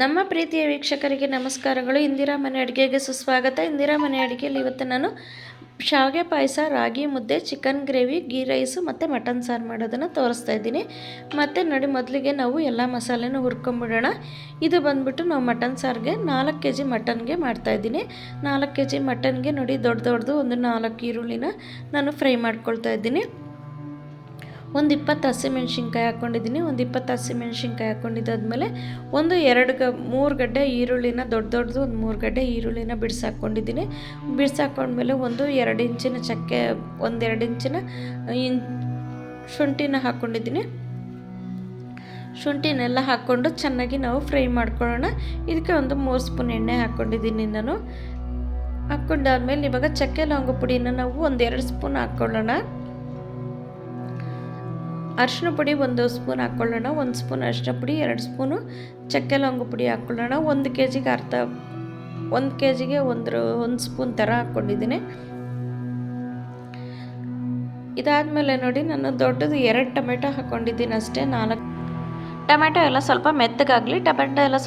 ನಮ್ಮ ಪ್ರೀತಿಯ ವೀಕ್ಷಕರಿಗೆ ನಮಸ್ಕಾರಗಳು. ಇಂದಿರಾ ಮನೆ ಅಡುಗೆಗೆ ಸುಸ್ವಾಗತ. ಇಂದಿರಾ ಮನೆ ಅಡುಗೆಯಲ್ಲಿ ಇವತ್ತು ನಾನು ಶಾವಿಗೆ ಪಾಯಸ, ರಾಗಿ ಮುದ್ದೆ ಚಿಕನ್ ಗ್ರೇವಿ ಗೀ ರೈಸು ಮತ್ತು ಮಟನ್ ಸಾರು ಮಾಡೋದನ್ನು ತೋರಿಸ್ತಾ ಇದ್ದೀನಿ. ಮತ್ತು ನೋಡಿ, ಮೊದಲಿಗೆ ನಾವು ಎಲ್ಲ ಮಸಾಲೆನೂ ಹುರ್ಕೊಂಬಿಡೋಣ. ಇದು ಬಂದ್ಬಿಟ್ಟು ನಾವು ಮಟನ್ ಸಾರಿಗೆ ನಾಲ್ಕು ಕೆ ಜಿ ಮಟನ್ಗೆ ಮಾಡ್ತಾಯಿದ್ದೀನಿ ನಾಲ್ಕು ಕೆ ಜಿ ಮಟನ್ಗೆ ನೋಡಿ, ದೊಡ್ಡ ದೊಡ್ಡದು ಒಂದು ನಾಲ್ಕು ಈರುಳ್ಳಿನ ನಾನು ಫ್ರೈ ಮಾಡ್ಕೊಳ್ತಾ ಇದ್ದೀನಿ. ಒಂದು ಇಪ್ಪತ್ತು ಹಸಿಮೆಣ್ಸಿನ್ಕಾಯಿ ಹಾಕ್ಕೊಂಡಿದ್ದೀನಿ, ಒಂದು ಇಪ್ಪತ್ತು ಹಸಿಮೆಣ್ಸಿನ್ಕಾಯಿ ಹಾಕ್ಕೊಂಡಿದ್ದಾದ್ಮೇಲೆ ಒಂದು ಎರಡು ಗ, ಮೂರು ಗಡ್ಡೆ ಈರುಳ್ಳಿನ, ದೊಡ್ಡ ದೊಡ್ಡದು ಒಂದು ಮೂರು ಗಡ್ಡೆ ಈರುಳ್ಳಿನ ಬಿಡಿಸಾಕ್ಕೊಂಡಿದ್ದೀನಿ ಬಿಡಿಸಾಕೊಂಡ್ಮೇಲೆ ಒಂದು ಎರಡು ಇಂಚಿನ ಚಕ್ಕೆ ಒಂದೆರಡು ಇಂಚಿನ ಇನ್, ಶುಂಠಿನ ಹಾಕ್ಕೊಂಡಿದ್ದೀನಿ. ಶುಂಠಿನೆಲ್ಲ ಹಾಕ್ಕೊಂಡು ಚೆನ್ನಾಗಿ ನಾವು ಫ್ರೈ ಮಾಡ್ಕೊಳ್ಳೋಣ. ಇದಕ್ಕೆ ಒಂದು ಮೂರು ಸ್ಪೂನ್ ಎಣ್ಣೆ ಹಾಕ್ಕೊಂಡಿದ್ದೀನಿ ನಾನು. ಹಾಕ್ಕೊಂಡಾದ್ಮೇಲೆ ಇವಾಗ ಚಕ್ಕೆ ಲವಂಗ ಪುಡಿನ ನಾವು ಒಂದು ಎರಡು ಸ್ಪೂನ್ ಹಾಕ್ಕೊಳ್ಳೋಣ. ಅರಿಶಿನ ಪುಡಿ ಒಂದು ಸ್ಪೂನ್ ಹಾಕ್ಕೊಳ್ಳೋಣ ಒಂದು ಸ್ಪೂನ್ ಅರಿಶಿನ ಪುಡಿ, ಎರಡು ಸ್ಪೂನು ಚಕ್ಕೆ ಲವಂಗ ಪುಡಿ ಹಾಕ್ಕೊಳ್ಳೋಣ ಒಂದು ಕೆ ಜಿಗೆ ಅರ್ಧ, ಒಂದು ಕೆ ಜಿಗೆ ಒಂದು ಒಂದು ಸ್ಪೂನ್ ಥರ ಹಾಕ್ಕೊಂಡಿದ್ದೀನಿ ಇದಾದಮೇಲೆ ನೋಡಿ, ನಾನು ದೊಡ್ಡದು ಎರಡು ಟೊಮೆಟೊ ಹಾಕ್ಕೊಂಡಿದ್ದೀನಿ ಅಷ್ಟೇ, ನಾಲ್ಕು. ಟೊಮೆಟೊ ಎಲ್ಲ ಸ್ವಲ್ಪ ಮೆತ್ತಗಾಗಲಿ, ಟೊಮೆಟೊ ಎಲ್ಲ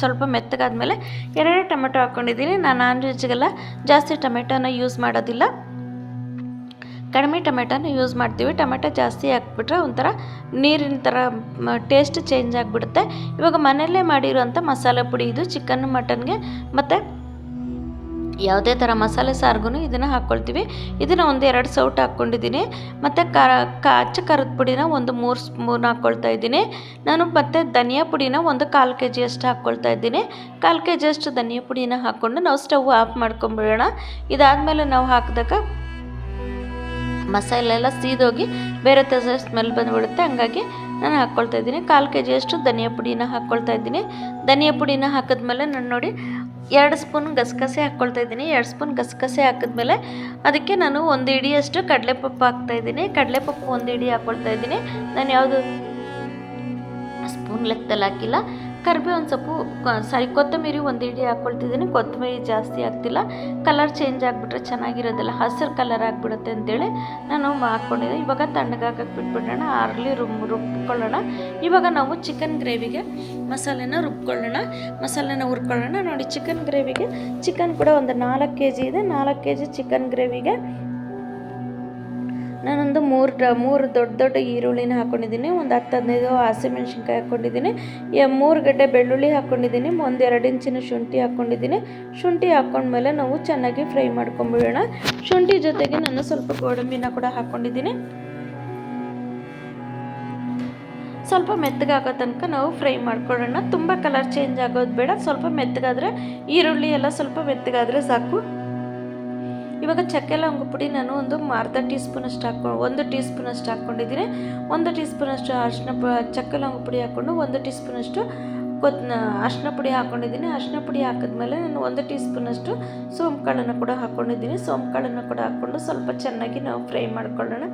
ಸ್ವಲ್ಪ ಮೆತ್ತಗಾದ್ಮೇಲೆ ಎರಡು ಟೊಮೆಟೊ ಹಾಕ್ಕೊಂಡಿದ್ದೀನಿ ನಾನು ನಾನ್ ವೆಜ್ಗೆಲ್ಲ ಜಾಸ್ತಿ ಟೊಮೆಟೊನ ಯೂಸ್ ಮಾಡೋದಿಲ್ಲ. ಕಡಿಮೆ ಟೊಮೆಟೊನ ಯೂಸ್ ಮಾಡ್ತೀವಿ. ಟೊಮೆಟೊ ಜಾಸ್ತಿ ಹಾಕ್ಬಿಟ್ರೆ ಒಂಥರ ನೀರಿನ ಥರ ಟೇಸ್ಟ್ ಚೇಂಜ್ ಆಗಿಬಿಡುತ್ತೆ. ಇವಾಗ ಮನೆಯಲ್ಲೇ ಮಾಡಿರುವಂಥ ಮಸಾಲೆ ಪುಡಿ ಇದು ಚಿಕನ್ ಮಟನ್ಗೆ. ಮತ್ತು ಯಾವುದೇ ಥರ ಮಸಾಲೆ ಸಾರಿಗೂ ಇದನ್ನು ಹಾಕ್ಕೊಳ್ತೀವಿ. ಇದನ್ನು ಒಂದು ಎರಡು ಸೌಟ್ ಹಾಕ್ಕೊಂಡಿದ್ದೀನಿ. ಮತ್ತು ಖಾರ ಅಚ್ಚ ಖಾರದ ಪುಡಿನ ಒಂದು ಮೂರು ಸ್ಪೂನ್ ಹಾಕ್ಕೊಳ್ತಾ ಇದ್ದೀನಿ. ನಾನು ಮತ್ತು ಧನಿಯಾ ಪುಡಿನ ಒಂದು ಕಾಲು ಕೆ ಜಿಯಷ್ಟು ಹಾಕ್ಕೊಳ್ತಾ ಇದ್ದೀನಿ. ಕಾಲು ಕೆ ಜಿಯಷ್ಟು ಧನಿಯಾ ಪುಡಿನ ಹಾಕ್ಕೊಂಡು ನಾವು ಸ್ಟವ್ ಆಫ್ ಮಾಡ್ಕೊಂಬಿಡೋಣ. ಇದಾದಮೇಲೆ ನಾವು ಹಾಕಿದಾಗ ಮಸಾಲೆ ಎಲ್ಲ ಸೀದೋಗಿ ಬೇರೆ ಥರ ಸ್ಮೆಲ್ ಬಂದುಬಿಡುತ್ತೆ. ಹಂಗಾಗಿ ನಾನು ಹಾಕ್ಕೊಳ್ತಾ ಇದ್ದೀನಿ. ಕಾಲು ಕೆ ಜಿಯಷ್ಟು ಧನಿಯಾ ಪುಡಿನ ಹಾಕ್ಕೊಳ್ತಾ ಇದ್ದೀನಿ. ಧನಿಯಾ ಪುಡಿನ ಹಾಕಿದ್ಮೇಲೆ ನಾನು ನೋಡಿ ಎರಡು ಸ್ಪೂನ್ ಗಸಗಸೆ ಹಾಕ್ಕೊಳ್ತಾ ಇದ್ದೀನಿ. ಎರಡು ಸ್ಪೂನ್ ಗಸಗಸೆ ಹಾಕಿದ್ಮೇಲೆ ಅದಕ್ಕೆ ನಾನು ಒಂದು ಇಡಿಯಷ್ಟು ಕಡಲೆಪಪ್ಪು ಹಾಕ್ತಾಯಿದ್ದೀನಿ ಕಡಲೆಪಪ್ಪು ಒಂದು ಇಡಿ ಹಾಕ್ಕೊಳ್ತಾ ಇದ್ದೀನಿ. ನಾನು ಯಾವುದು ಸ್ಪೂನ್ ಲೆಕ್ಕದಲ್ಲಿ ಹಾಕಿಲ್ಲ. ಕರಿಬೇವಿನ ಸೊಪ್ಪು ಸಾರಿ, ಕೊತ್ತಂಬರಿ ಒಂದು ಇಡಿ ಹಾಕ್ಕೊಳ್ತಿದ್ದೀನಿ ಕೊತ್ತಂಬರಿ ಜಾಸ್ತಿ ಆಗ್ತಿಲ್ಲ. ಕಲರ್ ಚೇಂಜ್ ಆಗಿಬಿಟ್ರೆ ಚೆನ್ನಾಗಿರೋದಿಲ್ಲ. ಹಸಿರು ಕಲರ್ ಆಗಿಬಿಡುತ್ತೆ ಅಂತೇಳಿ ನಾನು ಹಾಕ್ಕೊಂಡಿದ್ದೆ ಇವಾಗ ತಣ್ಣಗಾಗಕ್ಕೆ ಬಿಟ್ಬಿಡೋಣ. ಅರ್ಲಿ ರುಬ್ ರುಬ್ಕೊಳ್ಳೋಣ. ಇವಾಗ ನಾವು ಚಿಕನ್ ಗ್ರೇವಿಗೆ ಮಸಾಲೆನ ರುಬ್ಕೊಳ್ಳೋಣ. ಮಸಾಲೆನ ಹುರ್ಕೊಳ್ಳೋಣ. ನೋಡಿ ಚಿಕನ್ ಗ್ರೇವಿಗೆ ಚಿಕನ್ ಕೂಡ ಒಂದು ನಾಲ್ಕು ಕೆ ಜಿ ಇದೆ. ನಾಲ್ಕು ಕೆ ಜಿ ಚಿಕನ್ ಗ್ರೇವಿಗೆ ನಾನೊಂದು ಮೂರು ಮೂರು ದೊಡ್ಡ ದೊಡ್ಡ ಈರುಳ್ಳಿನ ಹಾಕ್ಕೊಂಡಿದ್ದೀನಿ ಒಂದು ಹತ್ತು ಹದಿನೈದು ಹಸಿಮೆಣ್ಸಿನ್ಕಾಯಿ ಹಾಕ್ಕೊಂಡಿದ್ದೀನಿ ಮೂರು ಗಡ್ಡೆ ಬೆಳ್ಳುಳ್ಳಿ ಹಾಕ್ಕೊಂಡಿದ್ದೀನಿ ಒಂದೆರಡು ಇಂಚಿನ ಶುಂಠಿ ಹಾಕ್ಕೊಂಡಿದ್ದೀನಿ ಶುಂಠಿ ಹಾಕ್ಕೊಂಡ್ಮೇಲೆ ನಾವು ಚೆನ್ನಾಗಿ ಫ್ರೈ ಮಾಡ್ಕೊಂಬಿಡೋಣ. ಶುಂಠಿ ಜೊತೆಗೆ ನಾನು ಸ್ವಲ್ಪ ಗೋಡಂಬಿನ ಕೂಡ ಹಾಕ್ಕೊಂಡಿದ್ದೀನಿ ಸ್ವಲ್ಪ ಮೆತ್ತಗಾಗೋ ತನಕ ನಾವು ಫ್ರೈ ಮಾಡ್ಕೊಳ್ಳೋಣ. ತುಂಬ ಕಲರ್ ಚೇಂಜ್ ಆಗೋದು ಬೇಡ. ಸ್ವಲ್ಪ ಮೆತ್ತಗಾದರೆ ಈರುಳ್ಳಿ ಎಲ್ಲ ಸ್ವಲ್ಪ ಮೆತ್ತಗಾದರೆ ಸಾಕು. ಇವಾಗ ಚಕ್ಕೆ ಲವಂಗ ಪುಡಿ ನಾನು ಒಂದು ಅರ್ಧ ಟೀ ಸ್ಪೂನಷ್ಟು ಹಾಕೊ ಒಂದು ಟೀ ಸ್ಪೂನಷ್ಟು ಹಾಕ್ಕೊಂಡಿದ್ದೀನಿ. ಒಂದು ಟೀ ಸ್ಪೂನಷ್ಟು ಅರಿಶಿನ ಪ, ಚಕ್ಕೆ ಲವಂಗ ಪುಡಿ ಹಾಕ್ಕೊಂಡು ಒಂದು ಟೀ ಸ್ಪೂನಷ್ಟು ಕೊತ್ ಅರಿಶಿನ ಪುಡಿ ಹಾಕ್ಕೊಂಡಿದ್ದೀನಿ. ಅರಿಶಿನ ಪುಡಿ ಹಾಕಿದ್ಮೇಲೆ ನಾನು ಒಂದು ಟೀ ಸ್ಪೂನಷ್ಟು ಸೋಂಕಾಳನ್ನು ಕೂಡ ಹಾಕ್ಕೊಂಡಿದ್ದೀನಿ. ಸೋಂಕಾಳನ್ನು ಕೂಡ ಹಾಕ್ಕೊಂಡು ಸ್ವಲ್ಪ ಚೆನ್ನಾಗಿ ನಾವು ಫ್ರೈ ಮಾಡ್ಕೊಳ್ಳೋಣ.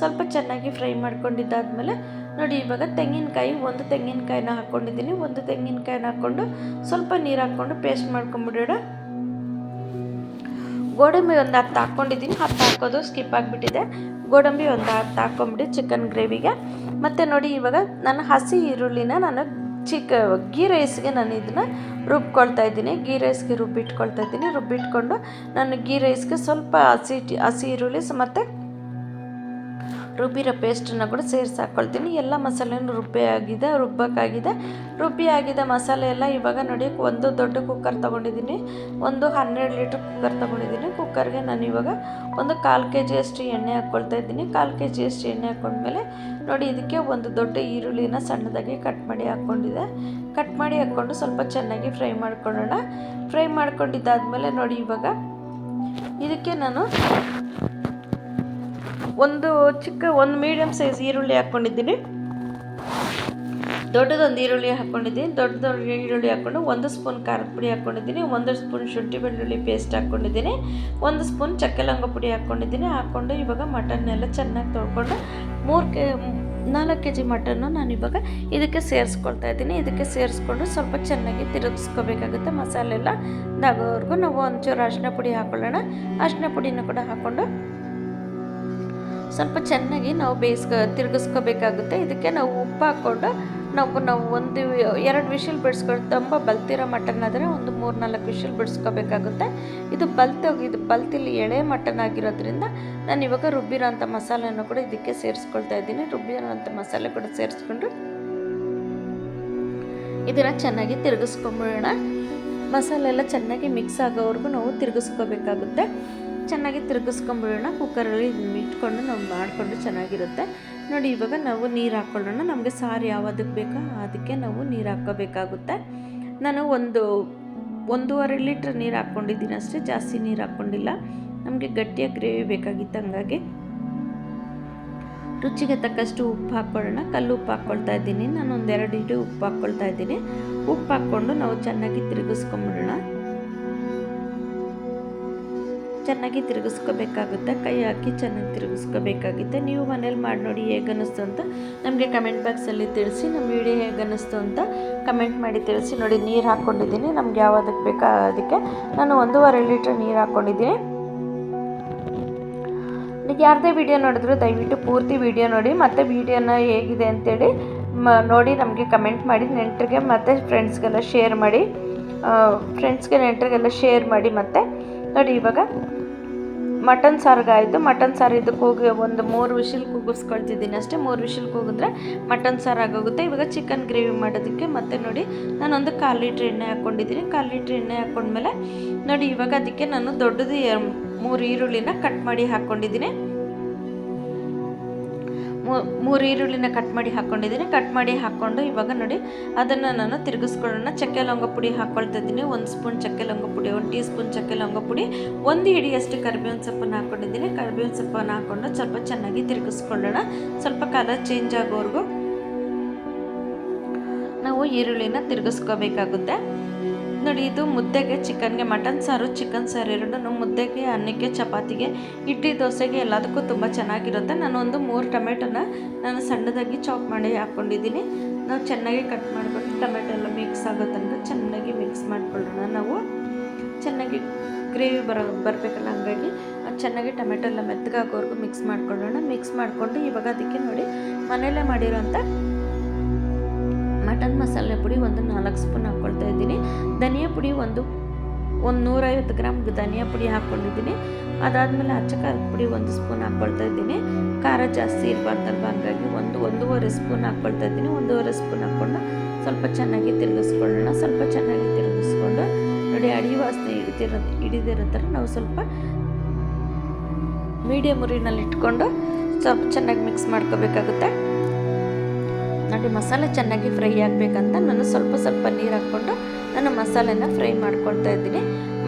ಸ್ವಲ್ಪ ಚೆನ್ನಾಗಿ ಫ್ರೈ ಮಾಡ್ಕೊಂಡಿದ್ದಾದಮೇಲೆ ನೋಡಿ, ಇವಾಗ ತೆಂಗಿನಕಾಯಿ, ಒಂದು ತೆಂಗಿನಕಾಯಿನ ಹಾಕ್ಕೊಂಡಿದ್ದೀನಿ. ಒಂದು ತೆಂಗಿನಕಾಯಿನ ಹಾಕ್ಕೊಂಡು ಸ್ವಲ್ಪ ನೀರು ಹಾಕ್ಕೊಂಡು ಪೇಸ್ಟ್ ಮಾಡ್ಕೊಂಬಿಡೋಣ. ಗೋಡಂಬಿ ಒಂದು ಹತ್ತು ಹಾಕ್ಕೊಂಡಿದ್ದೀನಿ ಹತ್ತು ಹಾಕೋದು ಸ್ಕಿಪ್ ಆಗಿಬಿಟ್ಟಿದೆ. ಗೋಡಂಬಿ ಒಂದು ಹತ್ತು ಹಾಕ್ಕೊಂಬಿಟ್ಟು ಚಿಕನ್ ಗ್ರೇವಿಗೆ ಮತ್ತು ನೋಡಿ ಇವಾಗ ನಾನು ಹಸಿ ಈರುಳ್ಳಿನ ನಾನು ಚಿಕ್ಕ ಗೀ ರೈಸ್ಗೆ ನಾನು ಇದನ್ನು ರುಬ್ಕೊಳ್ತಾ ಇದ್ದೀನಿ. ಗೀ ರೈಸ್ಗೆ ರುಬ್ಬಿಟ್ಕೊಳ್ತಾ ಇದ್ದೀನಿ. ರುಬ್ಬಿಟ್ಕೊಂಡು ನಾನು ಗೀ ರೈಸ್ಗೆ ಸ್ವಲ್ಪ ಹಸಿ ಹಸಿ ಈರುಳ್ಳಿ ಮತ್ತು ರುಬ್ಬಿರೋ ಪೇಸ್ಟನ್ನು ಕೂಡ ಸೇರಿಸಿ ಹಾಕ್ಕೊಳ್ತೀನಿ ಎಲ್ಲ ಮಸಾಲೆನೂ ರುಬ್ಬಿ ಆಗಿದೆ, ರುಬ್ಬಕ್ಕಾಗಿದೆ. ರುಬ್ಬಿ ಆಗಿದೆ ಮಸಾಲೆ ಎಲ್ಲ ಇವಾಗ ನೋಡಿ, ಒಂದು ದೊಡ್ಡ ಕುಕ್ಕರ್ ತೊಗೊಂಡಿದ್ದೀನಿ. ಒಂದು ಹನ್ನೆರಡು ಲೀಟ್ರ್ ಕುಕ್ಕರ್ ತೊಗೊಂಡಿದ್ದೀನಿ. ಕುಕ್ಕರ್ಗೆ ನಾನು ಇವಾಗ ಒಂದು ಕಾಲು ಕೆ ಜಿಯಷ್ಟು ಎಣ್ಣೆ ಹಾಕ್ಕೊಳ್ತಾ ಇದ್ದೀನಿ. ಕಾಲು ಕೆ ಜಿಯಷ್ಟು ಎಣ್ಣೆ ಹಾಕ್ಕೊಂಡ್ಮೇಲೆ ನೋಡಿ, ಇದಕ್ಕೆ ಒಂದು ದೊಡ್ಡ ಈರುಳ್ಳಿನ ಸಣ್ಣದಾಗಿ ಕಟ್ ಮಾಡಿ ಹಾಕ್ಕೊಂಡಿದೆ ಕಟ್ ಮಾಡಿ ಹಾಕ್ಕೊಂಡು ಸ್ವಲ್ಪ ಚೆನ್ನಾಗಿ ಫ್ರೈ ಮಾಡ್ಕೊಳ್ಳೋಣ. ಫ್ರೈ ಮಾಡ್ಕೊಂಡಿದ್ದಾದಮೇಲೆ ನೋಡಿ ಇವಾಗ ಇದಕ್ಕೆ ನಾನು ಒಂದು ಚಿಕ್ಕ ಒಂದು ಮೀಡಿಯಮ್ ಸೈಜ್ ಈರುಳ್ಳಿ ಹಾಕ್ಕೊಂಡಿದ್ದೀನಿ. ದೊಡ್ಡದೊಂದು ಈರುಳ್ಳಿ ಹಾಕ್ಕೊಂಡಿದ್ದೀನಿ. ದೊಡ್ಡ ದೊಡ್ಡ ಈರುಳ್ಳಿ ಹಾಕ್ಕೊಂಡು ಒಂದು ಸ್ಪೂನ್ ಖಾರದ ಪುಡಿ ಹಾಕ್ಕೊಂಡಿದ್ದೀನಿ. ಒಂದು ಸ್ಪೂನ್ ಶುಂಠಿ ಬೆಳ್ಳುಳ್ಳಿ ಪೇಸ್ಟ್ ಹಾಕ್ಕೊಂಡಿದ್ದೀನಿ. ಒಂದು ಸ್ಪೂನ್ ಚಕ್ಕೆ ಲವಂಗ ಪುಡಿ ಹಾಕ್ಕೊಂಡಿದ್ದೀನಿ. ಹಾಕ್ಕೊಂಡು ಇವಾಗ ಮಟನ್ನೆಲ್ಲ ಚೆನ್ನಾಗಿ ತೊಳ್ಕೊಂಡು ಮೂರು ಕೆ, ನಾಲ್ಕು ಕೆ ಜಿ ಮಟನ್ನು ನಾನು ಇವಾಗ ಇದಕ್ಕೆ ಸೇರಿಸ್ಕೊಳ್ತಾ ಇದ್ದೀನಿ. ಇದಕ್ಕೆ ಸೇರಿಸ್ಕೊಂಡು ಸ್ವಲ್ಪ ಚೆನ್ನಾಗಿ ತಿರುಗಿಸ್ಕೋಬೇಕಾಗುತ್ತೆ. ಮಸಾಲೆ ಎಲ್ಲ ದಾಗೋವರೆಗೂ ನಾವು ಒಂಚೂರು ಅರಿಶಿನ ಪುಡಿ ಹಾಕ್ಕೊಳ್ಳೋಣ ಅರಿಶಿನ ಪುಡಿನ ಕೂಡ ಹಾಕ್ಕೊಂಡು ಸ್ವಲ್ಪ ಚೆನ್ನಾಗಿ ನಾವು ಬೇಯಿಸ್ಕೊ, ತಿರುಗಿಸ್ಕೋಬೇಕಾಗುತ್ತೆ. ಇದಕ್ಕೆ ನಾವು ಉಪ್ಪು ಹಾಕ್ಕೊಂಡು ನಾವು ನಾವು ಒಂದು ಎರಡು ವಿಷಲ್ ಬಿಡಿಸ್ಕೊಂಡು ತುಂಬ ಬಲ್ತಿರೋ ಮಟನ್ ಆದರೆ ಒಂದು ಮೂರು ನಾಲ್ಕು ವಿಷಲ್ ಬಿಡಿಸ್ಕೋಬೇಕಾಗುತ್ತೆ. ಇದು ಬಲ್ತೋಗಿ ಇದು ಬಲ್ತಿಲಿ ಎಳೆ ಮಟನ್ ಆಗಿರೋದ್ರಿಂದ ನಾನು ಇವಾಗ ರುಬ್ಬಿರೋ ಅಂಥ ಮಸಾಲೆಯನ್ನು ಕೂಡ ಇದಕ್ಕೆ ಸೇರಿಸ್ಕೊಳ್ತಾ ಇದ್ದೀನಿ. ರುಬ್ಬಿರೋಂಥ ಮಸಾಲೆ ಕೂಡ ಸೇರಿಸ್ಕೊಂಡು ಇದನ್ನು ಚೆನ್ನಾಗಿ ತಿರುಗಿಸ್ಕೊಂಬಿಡೋಣ. ಮಸಾಲೆ ಎಲ್ಲ ಚೆನ್ನಾಗಿ ಮಿಕ್ಸ್ ಆಗೋವರೆಗೂ ನಾವು ತಿರುಗಿಸ್ಕೋಬೇಕಾಗುತ್ತೆ. ಚೆನ್ನಾಗಿ ತಿರುಗಿಸ್ಕೊಂಬಿಡೋಣ. ಕುಕ್ಕರಲ್ಲಿ ಇಟ್ಕೊಂಡು ನಾವು ಮಾಡಿಕೊಂಡು ಚೆನ್ನಾಗಿರುತ್ತೆ. ನೋಡಿ, ಇವಾಗ ನಾವು ನೀರು ಹಾಕ್ಕೊಳ್ಳೋಣ ನಮಗೆ ಸಾರು ಯಾವುದಕ್ಕೆ ಬೇಕೋ? ಅದಕ್ಕೆ ನಾವು ನೀರು ಹಾಕ್ಕೋಬೇಕಾಗುತ್ತೆ. ನಾನು ಒಂದು, ಒಂದೂವರೆ ಲೀಟ್ರ್ ನೀರು ಹಾಕ್ಕೊಂಡಿದ್ದೀನಿ ಅಷ್ಟೇ. ಜಾಸ್ತಿ ನೀರು ಹಾಕ್ಕೊಂಡಿಲ್ಲ. ನಮಗೆ ಗಟ್ಟಿಯಾಗಿ ಗ್ರೇವಿ ಬೇಕಾಗಿತ್ತು ಹಂಗಾಗಿ. ರುಚಿಗೆ ತಕ್ಕಷ್ಟು ಉಪ್ಪು ಹಾಕ್ಕೊಳ್ಳೋಣ ಕಲ್ಲು ಉಪ್ಪು ಹಾಕ್ಕೊಳ್ತಾ ಇದ್ದೀನಿ. ನಾನು ಒಂದೆರಡು ಇಡೀ ಉಪ್ಪು ಹಾಕ್ಕೊಳ್ತಾ ಇದ್ದೀನಿ. ಉಪ್ಪು ಹಾಕ್ಕೊಂಡು ನಾವು ಚೆನ್ನಾಗಿ ತಿರುಗಿಸ್ಕೊಂಬಿಡೋಣ. ಚೆನ್ನಾಗಿ ತಿರುಗಿಸ್ಕೋಬೇಕಾಗುತ್ತೆ, ಕೈ ಹಾಕಿ ಚೆನ್ನಾಗಿ ತಿರುಗಿಸ್ಕೋಬೇಕಾಗುತ್ತೆ. ನೀವು ಮನೇಲಿ ಮಾಡಿ ನೋಡಿ ಹೇಗೆ ಅನ್ನಿಸ್ತು ಅಂತ ನಮಗೆ ಕಮೆಂಟ್ ಬಾಕ್ಸಲ್ಲಿ ತಿಳಿಸಿ, ನಮ್ಮ ವಿಡಿಯೋ ಹೇಗೆ ಅನ್ನಿಸ್ತು ಅಂತ ಕಮೆಂಟ್ ಮಾಡಿ ತಿಳಿಸಿ. ನೋಡಿ, ನೀರು ಹಾಕ್ಕೊಂಡಿದ್ದೀನಿ. ನಮ್ಗೆ ಯಾವುದಕ್ಕೆ ಬೇಕಾ ಅದಕ್ಕೆ ನಾನು ಒಂದೂವರೆ ಲೀಟ್ರ್ ನೀರು ಹಾಕ್ಕೊಂಡಿದ್ದೀನಿ. ನೀವು ಯಾರದೇ ವಿಡಿಯೋ ನೋಡಿದ್ರು ದಯವಿಟ್ಟು ಪೂರ್ತಿ ವಿಡಿಯೋ ನೋಡಿ. ಮತ್ತು ವಿಡಿಯೋನ ಹೇಗಿದೆ ಅಂತೇಳಿ ಮ, ನೋಡಿ ನಮಗೆ ಕಮೆಂಟ್ ಮಾಡಿ, ನೆಂಟರಿಗೆ ಮತ್ತು ಫ್ರೆಂಡ್ಸ್ಗೆಲ್ಲ ಶೇರ್ ಮಾಡಿ. ಫ್ರೆಂಡ್ಸ್ಗೆ ನೆಂಟರಿಗೆಲ್ಲ ಶೇರ್ ಮಾಡಿ ಮತ್ತು. ನೋಡಿ, ಇವಾಗ ಮಟನ್ ಸಾರಿಗಾಯಿತು ಮಟನ್ ಸಾರು ಇದಕ್ಕೆ ಹೋಗಿ ಒಂದು ಮೂರು ವಿಷಿಲ್ ಕೂಗಿಸ್ಕೊಳ್ತಿದ್ದೀನಿ ಅಷ್ಟೇ. ಮೂರು ವಿಷಿಲ್ ಕೂಗಿದ್ರೆ ಮಟನ್ ಸಾರು ಆಗೋಗುತ್ತೆ. ಇವಾಗ ಚಿಕನ್ ಗ್ರೇವಿ ಮಾಡೋದಕ್ಕೆ ಮತ್ತೆ ನೋಡಿ ನಾನೊಂದು ಕಾಲು ಲೀಟ್ರ್ ಎಣ್ಣೆ ಹಾಕ್ಕೊಂಡಿದ್ದೀನಿ. ಕಾಲು ಲೀಟ್ರ್ ಎಣ್ಣೆ ಹಾಕ್ಕೊಂಡ್ಮೇಲೆ ನೋಡಿ ಇವಾಗ ಅದಕ್ಕೆ ನಾನು ದೊಡ್ಡದು ಮೂರು ಈರುಳ್ಳಿನ ಕಟ್ ಮಾಡಿ ಹಾಕ್ಕೊಂಡಿದ್ದೀನಿ. ಮೂರು ಈರುಳ್ಳಿನ ಕಟ್ ಮಾಡಿ ಹಾಕ್ಕೊಂಡಿದ್ದೀನಿ ಕಟ್ ಮಾಡಿ ಹಾಕ್ಕೊಂಡು ಇವಾಗ ನೋಡಿ ಅದನ್ನು ನಾನು ತಿರುಗಿಸ್ಕೊಳ್ಳೋಣ. ಚಕ್ಕೆ ಲವಂಗ ಪುಡಿ ಹಾಕ್ಕೊಳ್ತಾ ಇದ್ದೀನಿ ಒಂದು ಸ್ಪೂನ್ ಚಕ್ಕೆ ಲವಂಗ ಪುಡಿ, ಒಂದು ಟೀ ಸ್ಪೂನ್ ಚಕ್ಕೆ ಲವಂಗ ಪುಡಿ, ಒಂದು ಹಿಡಿಯಷ್ಟು ಕರಿಬೇವಿನ ಸೊಪ್ಪನ್ನು ಹಾಕ್ಕೊಂಡಿದ್ದೀನಿ ಕರಿಬೇವಿನ ಸೊಪ್ಪನ್ನು ಹಾಕ್ಕೊಂಡು ಸ್ವಲ್ಪ ಚೆನ್ನಾಗಿ ತಿರುಗಿಸ್ಕೊಳ್ಳೋಣ. ಸ್ವಲ್ಪ ಕಲರ್ ಚೇಂಜ್ ಆಗೋವರೆಗೂ ನಾವು ಈರುಳ್ಳಿನ ತಿರುಗಿಸ್ಕೋಬೇಕಾಗುತ್ತೆ. ನೋಡಿ ಇದು ಮುದ್ದೆಗೆ ಚಿಕನ್ಗೆ ಮಟನ್ ಸಾರು, ಚಿಕನ್ ಸಾರು ಎರಡೂ ಮುದ್ದೆಗೆ, ಅನ್ನಕ್ಕೆ, ಚಪಾತಿಗೆ, ಇಡ್ಲಿ ದೋಸೆಗೆ ಎಲ್ಲದಕ್ಕೂ ತುಂಬ ಚೆನ್ನಾಗಿರುತ್ತೆ. ನಾನು ಒಂದು ಮೂರು ಟೊಮೆಟೊನ ನಾನು ಸಣ್ಣದಾಗಿ ಚಾಪ್ ಮಾಡಿ ಹಾಕ್ಕೊಂಡಿದ್ದೀನಿ ನಾವು ಚೆನ್ನಾಗಿ ಕಟ್ ಮಾಡಿಕೊಂಡು ಟೊಮೆಟೊ ಎಲ್ಲ ಮಿಕ್ಸ್ ಆಗೋ ತನಕ ಚೆನ್ನಾಗಿ ಮಿಕ್ಸ್ ಮಾಡ್ಕೊಳ್ಳೋಣ ನಾವು. ಚೆನ್ನಾಗಿ ಗ್ರೇವಿ ಬರೋ ಬರಬೇಕಲ್ಲ ಹಾಗಾಗಿ ಚೆನ್ನಾಗಿ ಟೊಮೆಟೊ ಎಲ್ಲ ಮೆತ್ತಗಾಗೋವರೆಗೂ ಮಿಕ್ಸ್ ಮಾಡ್ಕೊಳ್ಳೋಣ. ಮಿಕ್ಸ್ ಮಾಡಿಕೊಂಡು ಇವಾಗ ಅದಕ್ಕೆ ನೋಡಿ ಮನೆಯಲ್ಲೇ ಮಾಡಿರೋಂಥ ಮಟನ್ ಮಸಾಲೆ ಪುಡಿ ಒಂದು ನಾಲ್ಕು ಸ್ಪೂನ್ ಹಾಕ್ಕೊಳ್ತಾ ಇದ್ದೀನಿ. ಧನಿಯಾ ಪುಡಿ ಒಂದು ಒಂದು ನೂರೈವತ್ತು ಗ್ರಾಮ್ ಧನಿಯಾ ಪುಡಿ ಹಾಕ್ಕೊಂಡಿದ್ದೀನಿ ಅದಾದಮೇಲೆ ಅಚ್ಚ ಖಾರದ ಪುಡಿ ಒಂದು ಸ್ಪೂನ್ ಹಾಕ್ಕೊಳ್ತಾ ಇದ್ದೀನಿ. ಖಾರ ಜಾಸ್ತಿ ಇರಬಾರ್ದಲ್ವ? ಹಂಗಾಗಿ ಒಂದು, ಒಂದೂವರೆ ಸ್ಪೂನ್ ಹಾಕ್ಕೊಳ್ತಾ ಇದ್ದೀನಿ. ಒಂದೂವರೆ ಸ್ಪೂನ್ ಹಾಕ್ಕೊಂಡು ಸ್ವಲ್ಪ ಚೆನ್ನಾಗಿ ತಿರುಗಿಸ್ಕೊಳ್ಳೋಣ. ಸ್ವಲ್ಪ ಚೆನ್ನಾಗಿ ತಿರುಗಿಸ್ಕೊಂಡು ನೋಡಿ, ಅಡಿ ವಾಸನೆ ಹಿಡಿದಿರೋ ಹಿಡಿದಿರೋ ಥರ ನಾವು ಸ್ವಲ್ಪ ಮೀಡಿಯಮ್ ಉರಿನಲ್ಲಿ ಇಟ್ಕೊಂಡು ಸ್ವಲ್ಪ ಚೆನ್ನಾಗಿ ಮಿಕ್ಸ್ ಮಾಡ್ಕೋಬೇಕಾಗುತ್ತೆ. ನೋಡಿ ಮಸಾಲೆ ಚೆನ್ನಾಗಿ ಫ್ರೈ ಆಗಬೇಕಂತ ನಾನು ಸ್ವಲ್ಪ ಸ್ವಲ್ಪ ನೀರು ಹಾಕ್ಕೊಂಡು ನಾನು ಮಸಾಲೆನ ಫ್ರೈ ಮಾಡ್ಕೊಳ್ತಾ ಇದ್ದೀನಿ.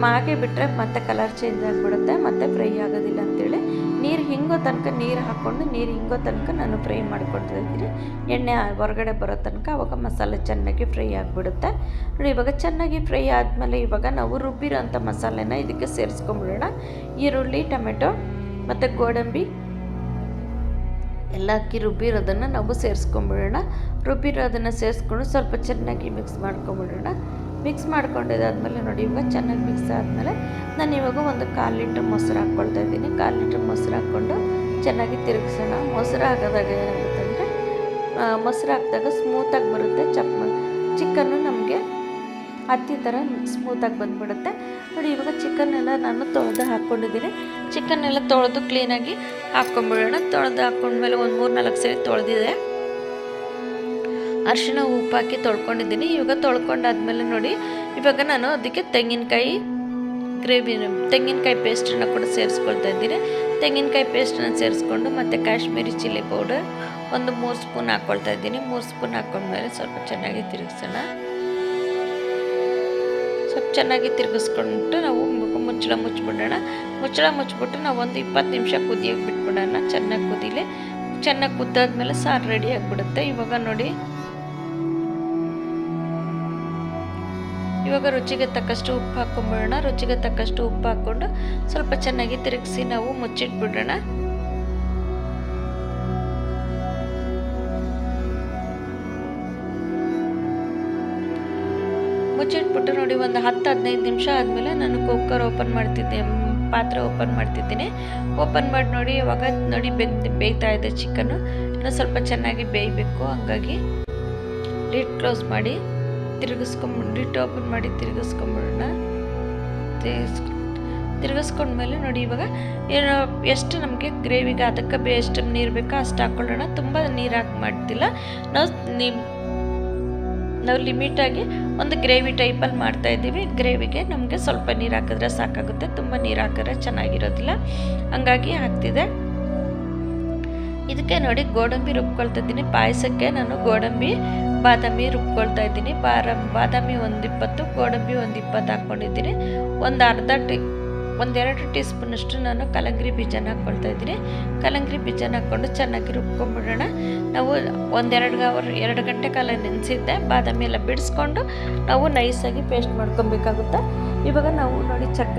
ಮಾಗೆ ಬಿಟ್ಟರೆ ಮತ್ತೆ ಕಲರ್ ಚೇಂಜ್ ಆಗಿಬಿಡುತ್ತೆ, ಮತ್ತೆ ಫ್ರೈ ಆಗೋದಿಲ್ಲ ಅಂತೇಳಿ. ನೀರು ಹಿಂಗೋ ತನಕ ನೀರು ಹಾಕ್ಕೊಂಡು ನೀರು ಹಿಂಗೋ ತನಕ ನಾನು ಫ್ರೈ ಮಾಡ್ಕೊಳ್ತಾ ಇದ್ದೀನಿ. ಎಣ್ಣೆ ಹೊರಗಡೆ ಬರೋ ತನಕ ಅವಾಗ ಮಸಾಲೆ ಚೆನ್ನಾಗಿ ಫ್ರೈ ಆಗಿಬಿಡುತ್ತೆ. ನೋಡಿ, ಇವಾಗ ಚೆನ್ನಾಗಿ ಫ್ರೈ ಆದಮೇಲೆ ಇವಾಗ ನಾವು ರುಬ್ಬಿರೋಂಥ ಮಸಾಲೆನ ಇದಕ್ಕೆ ಸೇರಿಸ್ಕೊಂಬಿಡೋಣ. ಈರುಳ್ಳಿ, ಟೊಮೆಟೊ ಮತ್ತು ಗೋಡಂಬಿ ಎಲ್ಲ ಅಕ್ಕಿ ರುಬ್ಬಿರೋದನ್ನು ನಾವು ಸೇರಿಸ್ಕೊಂಬಿಡೋಣ. ರುಬ್ಬಿರೋದನ್ನು ಸೇರಿಸ್ಕೊಂಡು ಸ್ವಲ್ಪ ಚೆನ್ನಾಗಿ ಮಿಕ್ಸ್ ಮಾಡ್ಕೊಂಬಿಡೋಣ. ಮಿಕ್ಸ್ ಮಾಡ್ಕೊಂಡಿದ್ದಾದಮೇಲೆ ನೋಡಿ ಇವಾಗ ಚೆನ್ನಾಗಿ ಮಿಕ್ಸ್ ಆದಮೇಲೆ ನಾನು ಇವಾಗ ಒಂದು ಕಾಲು ಲೀಟ್ರ್ ಮೊಸರು ಹಾಕ್ಕೊಳ್ತಾ ಇದ್ದೀನಿ. ಕಾಲು ಲೀಟ್ರ್ ಮೊಸರು ಹಾಕ್ಕೊಂಡು ಚೆನ್ನಾಗಿ ತಿರುಗಿಸೋಣ. ಮೊಸರು ಹಾಕಿದಾಗ ಏನಾಗುತ್ತೆ ಅಂದರೆ ಮೊಸರು ಹಾಕಿದಾಗ ಸ್ಮೂತಾಗಿ ಬರುತ್ತೆ. ಚಪ್ಪ ಚಿಕನ್ನು ಹತ್ತಿ ಥರ ಸ್ಮೂತಾಗಿ ಬಂದ್ಬಿಡುತ್ತೆ. ನೋಡಿ, ಇವಾಗ ಚಿಕನ್ನೆಲ್ಲ ನಾನು ತೊಳೆದು ಹಾಕ್ಕೊಂಡಿದ್ದೀನಿ. ಚಿಕನ್ನೆಲ್ಲ ತೊಳೆದು ಕ್ಲೀನಾಗಿ ಹಾಕ್ಕೊಂಬಿಡೋಣ. ತೊಳೆದು ಹಾಕ್ಕೊಂಡ್ಮೇಲೆ ಒಂದು ಮೂರು ನಾಲ್ಕು ಸರಿ ತೊಳೆದಿದೆ. ಅರಿಶಿಣ ಉಪ್ಪು ಹಾಕಿ ತೊಳ್ಕೊಂಡಿದ್ದೀನಿ. ಇವಾಗ ತೊಳ್ಕೊಂಡಾದ್ಮೇಲೆ ನೋಡಿ, ಇವಾಗ ನಾನು ಅದಕ್ಕೆ ತೆಂಗಿನಕಾಯಿ ಗ್ರೇವಿ, ತೆಂಗಿನಕಾಯಿ ಪೇಸ್ಟನ್ನು ಕೂಡ ಸೇರಿಸ್ಕೊಳ್ತಾ ಇದ್ದೀನಿ. ತೆಂಗಿನಕಾಯಿ ಪೇಸ್ಟನ್ನು ಸೇರಿಸ್ಕೊಂಡು ಮತ್ತು ಕಾಶ್ಮೀರಿ ಚಿಲ್ಲಿ ಪೌಡರ್ ಒಂದು ಮೂರು ಸ್ಪೂನ್ ಹಾಕ್ಕೊಳ್ತಾ ಇದ್ದೀನಿ. ಮೂರು ಸ್ಪೂನ್ ಹಾಕ್ಕೊಂಡ್ಮೇಲೆ ಸ್ವಲ್ಪ ಚೆನ್ನಾಗಿ ತಿರುಗಿಸೋಣ. ಸ್ವಲ್ಪ ಚೆನ್ನಾಗಿ ತಿರುಗಿಸ್ಕೊಂಡು ನಾವು ಮುಚ್ಚಳ ಮುಚ್ಚಿಬಿಡೋಣ ಮುಚ್ಚಳ ಮುಚ್ಚಿಬಿಟ್ಟು ನಾವು ಒಂದು ಇಪ್ಪತ್ತು ನಿಮಿಷ ಕುದಿಯೋಕೆ ಬಿಟ್ಬಿಡೋಣ. ಚೆನ್ನಾಗಿ ಕುದಿಲಿ. ಚೆನ್ನಾಗಿ ಕುದ್ದಾದ್ಮೇಲೆ ಸಾರು ರೆಡಿ ಆಗಿಬಿಡುತ್ತೆ. ಇವಾಗ ನೋಡಿ. ಇವಾಗ ರುಚಿಗೆ ತಕ್ಕಷ್ಟು ಉಪ್ಪು ಹಾಕೊಂಡ್ಬಿಡೋಣ ರುಚಿಗೆ ತಕ್ಕಷ್ಟು ಉಪ್ಪು ಹಾಕ್ಕೊಂಡು ಸ್ವಲ್ಪ ಚೆನ್ನಾಗಿ ತಿರುಗಿಸಿ ನಾವು ಮುಚ್ಚಿಟ್ಬಿಡೋಣ. ಮುಚ್ಚಿಟ್ಬಿಟ್ಟು ನೋಡಿ, ಒಂದು ಹತ್ತು ಹದಿನೈದು ನಿಮಿಷ ಆದಮೇಲೆ ನಾನು ಕುಕ್ಕರ್ ಓಪನ್ ಮಾಡ್ತಿದ್ದೆ ಪಾತ್ರೆ ಓಪನ್ ಮಾಡ್ತಿದ್ದೀನಿ. ಓಪನ್ ಮಾಡಿ ನೋಡಿ, ಇವಾಗ ನೋಡಿ ಬೆಂದು ಬೇಯ್ತಾ ಇದೆ ಚಿಕನ್ನು. ಇನ್ನು ಸ್ವಲ್ಪ ಚೆನ್ನಾಗಿ ಬೇಯಬೇಕು, ಹಂಗಾಗಿ ಲಿಟ್ ಕ್ಲೋಸ್ ಮಾಡಿ ತಿರುಗಿಸ್ಕೊಂಬಿಡ ಲಿಟ್ ಓಪನ್ ಮಾಡಿ ತಿರುಗಿಸ್ಕೊಂಬಿಡೋಣ. ತಿರ್ಗಿಸ್, ತಿರುಗಿಸ್ಕೊಂಡ್ಮೇಲೆ ನೋಡಿ, ಇವಾಗ ಏನು ಎಷ್ಟು ನಮಗೆ ಗ್ರೇವಿಗೆ ಅದಕ್ಕೆ ಬೇ, ಎಷ್ಟು ನೀರು ಬೇಕೋ ಅಷ್ಟು ಹಾಕ್ಕೊಳ್ಳೋಣ ತುಂಬ ನೀರು ಹಾಕಿ ಮಾಡ್ತಿಲ್ಲ. ನಾವು ನಿಮ್ ನಾವು ಲಿಮಿಟಾಗಿ ಒಂದು ಗ್ರೇವಿ ಟೈಪಲ್ಲಿ ಮಾಡ್ತಾ ಇದ್ದೀವಿ. ಗ್ರೇವಿಗೆ ನಮಗೆ ಸ್ವಲ್ಪ ನೀರು ಹಾಕಿದ್ರೆ ಸಾಕಾಗುತ್ತೆ. ತುಂಬ ನೀರು ಹಾಕಿದ್ರೆ ಚೆನ್ನಾಗಿರೋದಿಲ್ಲ. ಹಂಗಾಗಿ ಹಾಕ್ತಿದೆ. ಇದಕ್ಕೆ ನೋಡಿ ಗೋಡಂಬಿ ರುಬ್ಕೊಳ್ತಾ ಇದ್ದೀನಿ. ಪಾಯಸಕ್ಕೆ ನಾನು ಗೋಡಂಬಿ, ಬಾದಾಮಿ ರುಬ್ಕೊಳ್ತಾ ಇದ್ದೀನಿ. ಬಾರ, ಬಾದಾಮಿ ಒಂದು ಇಪ್ಪತ್ತು, ಗೋಡಂಬಿ ಒಂದು ಇಪ್ಪತ್ತು ಹಾಕ್ಕೊಂಡಿದ್ದೀನಿ ಒಂದು ಅರ್ಧ ಟೀ ಒಂದೆರಡು ಟೀ ಸ್ಪೂನಷ್ಟು ನಾನು ಕಲಂಗ್ರಿ ಬೀಜನ ಹಾಕ್ಕೊಳ್ತಾ ಇದ್ದೀನಿ. ಕಲಂಗ್ರಿ ಬೀಜನ ಹಾಕ್ಕೊಂಡು ಚೆನ್ನಾಗಿ ರುಬ್ಕೊಂಡ್ಬಿಡೋಣ ನಾವು ಒಂದೆರಡು ಅವರ್, ಎರಡು ಗಂಟೆ ಕಾಲ ನೆನೆಸಿದ್ದೆ. ಬಾದಾಮಿ ಎಲ್ಲ ಬಿಡಿಸ್ಕೊಂಡು ನಾವು ನೈಸಾಗಿ ಪೇಸ್ಟ್ ಮಾಡ್ಕೊಬೇಕಾಗುತ್ತೆ. ಇವಾಗ ನಾವು ನೋಡಿ ಚಕ್ಕ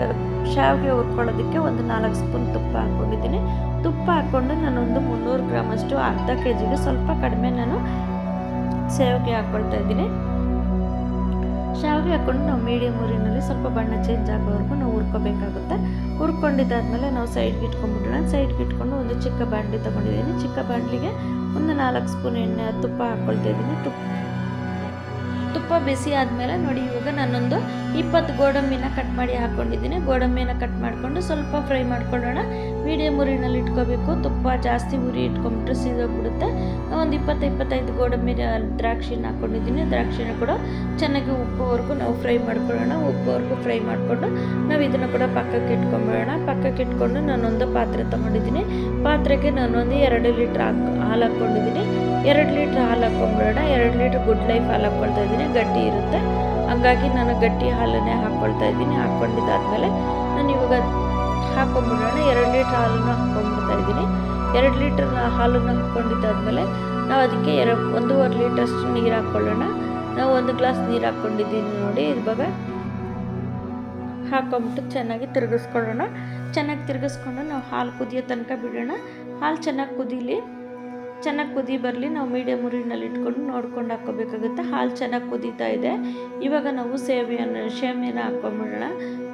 ಶಾವಿಗೆ ಹುರ್ಕೊಳ್ಳೋದಕ್ಕೆ ಒಂದು ನಾಲ್ಕು ಸ್ಪೂನ್ ತುಪ್ಪ ಹಾಕ್ಕೊಂಡಿದ್ದೀನಿ. ತುಪ್ಪ ಹಾಕ್ಕೊಂಡು ನಾನೊಂದು ಮುನ್ನೂರು ಗ್ರಾಮಷ್ಟು ಅರ್ಧ ಕೆ ಜಿಗೆ ಸ್ವಲ್ಪ ಕಡಿಮೆ ನಾನು ಶಾವಿಗೆ ಹಾಕ್ಕೊಳ್ತಾ ಇದ್ದೀನಿ. ಶಾವಿಗೆ ಹಾಕ್ಕೊಂಡು ನಾವು ಮೀಡಿಯಮ್ ಊರಿನಲ್ಲಿ ಸ್ವಲ್ಪ ಬಣ್ಣ ಚೇಂಜ್ ಆಗೋವರೆಗೂ ನಾವು ಹುರ್ಕೋಬೇಕಾಗುತ್ತೆ. ಹುರ್ಕೊಂಡಿದ್ದಾದ್ಮೇಲೆ ನಾವು ಸೈಡ್ಗೆ ಇಟ್ಕೊಂಡ್ಬಿಡೋಣ. ಸೈಡ್ಗೆ ಇಟ್ಕೊಂಡು ಒಂದು ಚಿಕ್ಕ ಬಾಣಲಿ ತೊಗೊಂಡಿದ್ದೀನಿ. ಚಿಕ್ಕ ಬಾಣಲಿಗೆ ಒಂದು ನಾಲ್ಕು ಸ್ಪೂನ್ ಎಣ್ಣೆ ತುಪ್ಪ ಹಾಕ್ಕೊಳ್ತಾ ಇದ್ದೀನಿ. ತುಪ್ಪ ತುಪ್ಪ ಬಿಸಿ ಆದಮೇಲೆ ನೋಡಿ, ಇವಾಗ ನಾನೊಂದು ಇಪ್ಪತ್ತು ಗೋಡಂಬಿನ ಕಟ್ ಮಾಡಿ ಹಾಕ್ಕೊಂಡಿದ್ದೀನಿ ಗೋಡಂಬಿನ ಕಟ್ ಮಾಡಿಕೊಂಡು ಸ್ವಲ್ಪ ಫ್ರೈ ಮಾಡ್ಕೊಳ್ಳೋಣ. ಮೀಡಿಯಮ್ ಉರಿನಲ್ಲಿ ಇಟ್ಕೋಬೇಕು. ತುಪ್ಪ ಜಾಸ್ತಿ ಉರಿ ಇಟ್ಕೊಂಬಿಟ್ರೆ ಸೀದೋಗ್ಬಿಡುತ್ತೆ. ಒಂದು ಇಪ್ಪತ್ತು, ಇಪ್ಪತ್ತೈದು ಗೋಡಂಬಿ ದ್ರಾಕ್ಷಿನ ಹಾಕ್ಕೊಂಡಿದ್ದೀನಿ ದ್ರಾಕ್ಷಿನ ಕೂಡ ಚೆನ್ನಾಗಿ ಉಪ್ಪುವರೆಗೂ ನಾವು ಫ್ರೈ ಮಾಡ್ಕೊಳ್ಳೋಣ. ಉಪ್ಪುವರೆಗೂ ಫ್ರೈ ಮಾಡಿಕೊಂಡು ನಾವು ಇದನ್ನು ಕೂಡ ಪಕ್ಕಕ್ಕೆ ಇಟ್ಕೊಂಬಿಡೋಣ ಪಕ್ಕಕ್ಕೆ ಇಟ್ಕೊಂಡು ನಾನೊಂದು ಪಾತ್ರೆ ತೊಗೊಂಡಿದ್ದೀನಿ. ಪಾತ್ರೆಗೆ ನಾನೊಂದು ಎರಡು ಲೀಟ್ರ್ ಹಾಕ್ ಹಾಲು ಹಾಕ್ಕೊಂಡಿದ್ದೀನಿ ಎರಡು ಲೀಟ್ರ್ ಹಾಲು ಹಾಕ್ಕೊಂಬಿಡೋಣ. ಎರಡು ಲೀಟ್ರ್ ಗುಡ್ ಲೈಫ್ ಹಾಲು ಹಾಕ್ಕೊಳ್ತಾ ಇದ್ದೀನಿ. ಗಟ್ಟಿ ಇರುತ್ತೆ. ಹಂಗಾಗಿ ನಾನು ಗಟ್ಟಿ ಹಾಲನ್ನೇ ಹಾಕ್ಕೊಳ್ತಾ ಇದ್ದೀನಿ. ಹಾಕ್ಕೊಂಡಿದ್ದಾದಮೇಲೆ ನಾನು ಇವಾಗ ಹಾಕ್ಕೊಂಬಿಡೋಣ. ಎರಡು ಲೀಟ್ರ್ ಹಾಲನ್ನು ಹಾಕ್ಕೊಂಡ್ಬಿಡ್ತಾ ಇದ್ದೀನಿ. ಎರಡು ಲೀಟ್ರ್ ಹಾಲನ್ನು ಹಾಕ್ಕೊಂಡಿದ್ದಾದ್ಮೇಲೆ ನಾವು ಅದಕ್ಕೆ ಎರಡು, ಒಂದೂವರೆ ಲೀಟ್ರಷ್ಟು ನೀರು ಹಾಕ್ಕೊಳ್ಳೋಣ. ನಾವು ಒಂದು ಗ್ಲಾಸ್ ನೀರು ಹಾಕ್ಕೊಂಡಿದ್ದೀನಿ ನೋಡಿ. ಇವಾಗ ಹಾಕ್ಕೊಂಬಿಟ್ಟು ಚೆನ್ನಾಗಿ ತಿರುಗಿಸ್ಕೊಳ್ಳೋಣ. ಚೆನ್ನಾಗಿ ತಿರುಗಿಸ್ಕೊಂಡು ನಾವು ಹಾಲು ಕುದಿಯೋ ತನಕ ಬಿಡೋಣ. ಹಾಲು ಚೆನ್ನಾಗಿ ಕುದೀಲಿ. ಚೆನ್ನಾಗಿ ಕುದಿ ಬರಲಿ, ನಾವು ಮೀಡಿಯಮ್ ಉರಿನಲ್ಲಿ ಇಟ್ಕೊಂಡು ನೋಡ್ಕೊಂಡು ಹಾಕ್ಕೋಬೇಕಾಗುತ್ತೆ. ಹಾಲು ಚೆನ್ನಾಗಿ ಕುದೀತಾ ಇದೆ. ಇವಾಗ ನಾವು ಸೇವಿಯನ್ನು ಶೇಮಿಯನ್ನು ಹಾಕ್ಕೊಂಬಿಡೋಣ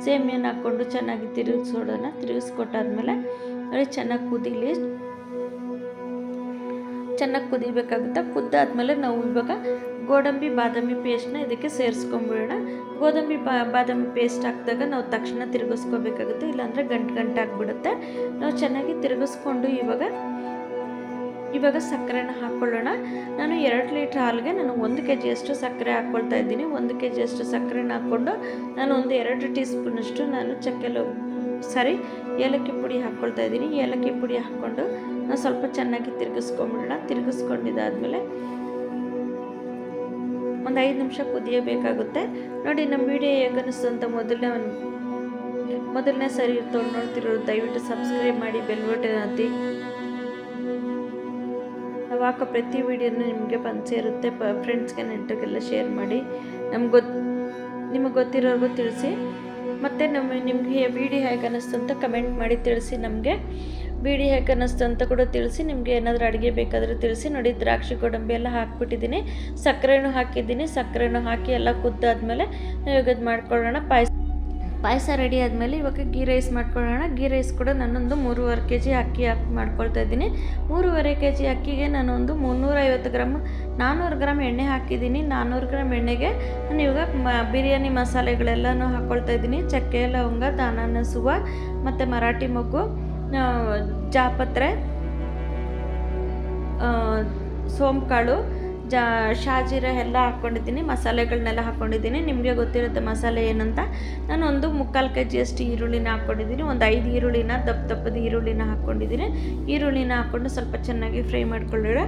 ಸೇಮಿಯನ್ನು ಹಾಕ್ಕೊಂಡು ಚೆನ್ನಾಗಿ ತಿರುಗಿಸೋಡೋಣ. ತಿರುಗಿಸ್ಕೊಟ್ಟಾದ್ಮೇಲೆ ಅದೇ ಚೆನ್ನಾಗಿ ಕುದೀಲಿ. ಚೆನ್ನಾಗಿ ಕುದಿಬೇಕಾಗುತ್ತೆ. ಕುದ್ದಾದ್ಮೇಲೆ ನಾವು ಇವಾಗ ಗೋಡಂಬಿ, ಬಾದಾಮಿ ಪೇಸ್ಟ್ನ ಇದಕ್ಕೆ ಸೇರಿಸ್ಕೊಂಬಿಡೋಣ. ಗೋಡಂಬಿ, ಬಾ, ಬಾದಾಮಿ ಪೇಸ್ಟ್ ಹಾಕಿದಾಗ ನಾವು ತಕ್ಷಣ ತಿರುಗಿಸ್ಕೋಬೇಕಾಗುತ್ತೆ. ಇಲ್ಲಾಂದರೆ ಗಂಟು ಗಂಟು ಆಗಿಬಿಡುತ್ತೆ ನಾವು ಚೆನ್ನಾಗಿ ತಿರುಗಿಸ್ಕೊಂಡು ಇವಾಗ ಇವಾಗ ಸಕ್ಕರೆನ ಹಾಕ್ಕೊಳ್ಳೋಣ ನಾನು ಎರಡು ಲೀಟ್ರ್ ಹಾಲಿಗೆ ನಾನು ಒಂದು ಕೆ ಜಿಯಷ್ಟು ಸಕ್ಕರೆ ಹಾಕ್ಕೊಳ್ತಾ ಇದ್ದೀನಿ. ಒಂದು ಕೆ ಜಿಯಷ್ಟು ಸಕ್ಕರೆನ ಹಾಕ್ಕೊಂಡು ನಾನು ಒಂದು ಎರಡು ಟೀ ಸ್ಪೂನಷ್ಟು ನಾನು ಚಕ್ಕೆಲು, ಸಾರಿ, ಏಲಕ್ಕಿ ಪುಡಿ ಹಾಕ್ಕೊಳ್ತಾ ಇದ್ದೀನಿ. ಏಲಕ್ಕಿ ಪುಡಿ ಹಾಕ್ಕೊಂಡು ನಾನು ಸ್ವಲ್ಪ ಚೆನ್ನಾಗಿ ತಿರುಗಿಸ್ಕೊಂಬಿಡೋಣ. ತಿರುಗಿಸ್ಕೊಂಡಿದ್ದಾದಮೇಲೆ ಒಂದು ಐದು ನಿಮಿಷ ಕುದಿಯಬೇಕಾಗುತ್ತೆ ನೋಡಿ, ನಮ್ಮ ವಿಡಿಯೋ ಹೇಗೆ ಅನ್ನಿಸ್ತು ಅಂತ ಮೊದಲನೇ ಮೊದಲನೇ ಸರಿ ತೊಗೊಂಡು ನೋಡ್ತಿರೋರು ದಯವಿಟ್ಟು ಸಬ್ಸ್ಕ್ರೈಬ್ ಮಾಡಿ, ಬೆಲ್ ಬಟನ್ ಹತ್ತಿ. ನಾವು ಹಾಕೋ ಪ್ರತಿ ವಿಡಿಯೋನು ನಿಮಗೆ ಬಂದು ಸೇರುತ್ತೆ, ಪ ಫ್ರೆಂಡ್ಸ್ಗೆ ನೆಂಟರಿಗೆಲ್ಲ ಶೇರ್ ಮಾಡಿ. ನಮ್ಗೆ ಗೊತ್ತು ನಿಮಗೆ ಗೊತ್ತಿರೋರ್ಗೂ ತಿಳಿಸಿ. ಮತ್ತು ನಮ್ಮ ನಿಮಗೆ ವಿಡಿಯೋ ಹೇಗೆ ಅನ್ನಿಸ್ತು ಅಂತ ಕಮೆಂಟ್ ಮಾಡಿ ತಿಳಿಸಿ ನಮಗೆ. ವಿಡಿಯೋ ಹೇಗೆ ಅನ್ನಿಸ್ತು ಅಂತ ಕೂಡ ತಿಳಿಸಿ, ನಿಮಗೆ ಏನಾದರೂ ಅಡುಗೆ ಬೇಕಾದರೂ ತಿಳಿಸಿ. ನೋಡಿ, ದ್ರಾಕ್ಷಿ ಗೋಡಂಬಿ ಎಲ್ಲ ಹಾಕ್ಬಿಟ್ಟಿದ್ದೀನಿ. ಸಕ್ಕರೆನೂ ಹಾಕಿದ್ದೀನಿ. ಸಕ್ಕರೆನೂ ಹಾಕಿ ಎಲ್ಲ ಕುದ್ದಾದ್ಮೇಲೆ ಇವಾಗ ಇದು ಮಾಡ್ಕೊಳ್ಳೋಣ. ಪಾಯಸ ಪಾಯಸ ರೆಡಿ ಆದಮೇಲೆ ಇವಾಗ ಗೀ ರೈಸ್ ಮಾಡ್ಕೊಳ್ಳೋಣ. ಗೀ ರೈಸ್ ಕೂಡ ನಾನೊಂದು ಮೂರುವರೆ ಕೆ ಜಿ ಅಕ್ಕಿ ಹಾಕಿ ಮಾಡ್ಕೊಳ್ತಾ ಇದ್ದೀನಿ. ಮೂರುವರೆ ಕೆ ಜಿ ಅಕ್ಕಿಗೆ ನಾನೊಂದು ಮುನ್ನೂರೈವತ್ತು ಗ್ರಾಮ್ ನಾನ್ನೂರು ಗ್ರಾಮ್ ಎಣ್ಣೆ ಹಾಕಿದ್ದೀನಿ. ನಾನ್ನೂರು ಗ್ರಾಮ್ ಎಣ್ಣೆಗೆ ನಾನು ಇವಾಗ ಮ, ಬಿರಿಯಾನಿ ಮಸಾಲೆಗಳೆಲ್ಲನೂ ಹಾಕ್ಕೊಳ್ತಾ ಇದ್ದೀನಿ. ಚಕ್ಕೆ, ಲವಂಗ ದಾನ ಸುವ ಮತ್ತು ಮರಾಠಿ ಮೊಗ್ಗು ಜಾಪತ್ರೆ ಸೋಂಪು ಸೋಂಕಾಳು ಜಾ ಶಾಜೀರ ಎಲ್ಲ ಹಾಕ್ಕೊಂಡಿದ್ದೀನಿ ಮಸಾಲೆಗಳನ್ನೆಲ್ಲ ಹಾಕ್ಕೊಂಡಿದ್ದೀನಿ ನಿಮಗೆ ಗೊತ್ತಿರುತ್ತೆ ಮಸಾಲೆ ಏನಂತ? ನಾನು ಒಂದು ಮುಕ್ಕಾಲು ಕೆ ಜಿಯಷ್ಟು ಈರುಳ್ಳಿನ ಹಾಕ್ಕೊಂಡಿದ್ದೀನಿ ಒಂದು ಐದು ಈರುಳ್ಳಿನ, ದಪ್ಪ ದಪ್ಪದ ಈರುಳ್ಳಿನ ಹಾಕ್ಕೊಂಡಿದ್ದೀನಿ ಈರುಳ್ಳಿನ ಹಾಕ್ಕೊಂಡು ಸ್ವಲ್ಪ ಚೆನ್ನಾಗಿ ಫ್ರೈ ಮಾಡ್ಕೊಳ್ಳೋಣ